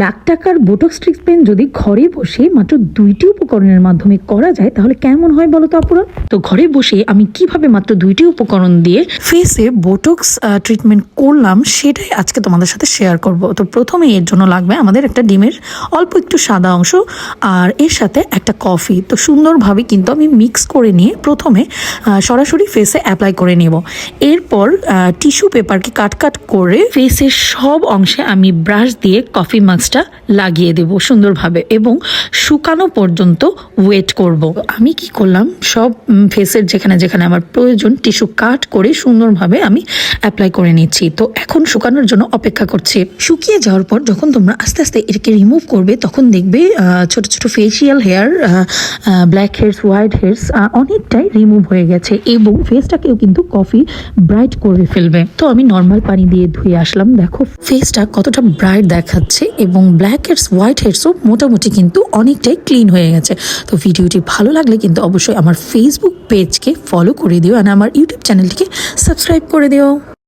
লাখ টাকার botox treatment যদি ঘরে বসে মাত্র দুইটি উপকরণের মাধ্যমে করা যায়, তাহলে কেমন হয় বলো তো তো ঘরে বসে আমি কীভাবে মাত্র দুইটি উপকরণ দিয়ে ফেসে বোটক্স ট্রিটমেন্ট করলাম, সেটাই আজকে তোমাদের সাথে শেয়ার করব। তো প্রথমে এর জন্য লাগবে আমাদের একটা ডিমের অল্প একটু সাদা অংশ আর এর সাথে একটা কফি তো সুন্দরভাবে কিন্তু আমি মিক্স করে নিয়ে প্রথমে সরাসরি ফেসে অ্যাপ্লাই করে নেব। এরপর টিস্যু পেপারকে কাট কাট করে ফেসের সব অংশে আমি ব্রাশ দিয়ে কফি মাস্কটা লাগিয়ে দেব সুন্দরভাবে এবং শুকানো পর্যন্ত ওয়েট করব। আমি কি করলাম? সব ফেসের যেখানে যেখানে আমার প্রয়োজন টিস্যু কাট করে সুন্দরভাবে আমি অ্যাপ্লাই করে নিচ্ছি। তো এখন শুকানোর জন্য অপেক্ষা করছি। শুকিয়ে যাওয়ার পর যখন তোমরা আস্তে আস্তে এটাকে রিমুভ করবে, তখন দেখবে ছোট ছোট facial hair black hairs white hairs অনেকটাই রিমুভ হয়ে গেছে এবং ফেসটাকেও কিন্তু কফি ব্রাইট করে ফেলবে। তো আমি নর্মাল পানি দিয়ে ধুয়ে আসলাম। দেখো ফেসটা কতটা ব্রাইট দেখাচ্ছে এবং ব্ল্যাক হেডস হোয়াইট হেডসও মোটামুটি কিন্তু অনেকটাই ক্লিন হয়ে গেছে। তো ভিডিওটি ভালো লাগলে কিন্তু অবশ্যই আমার ফেসবুক পেজকে ফলো করে দিও আর আমার ইউটিউব চ্যানেলটিকে সাবস্ক্রাইব করে দিও।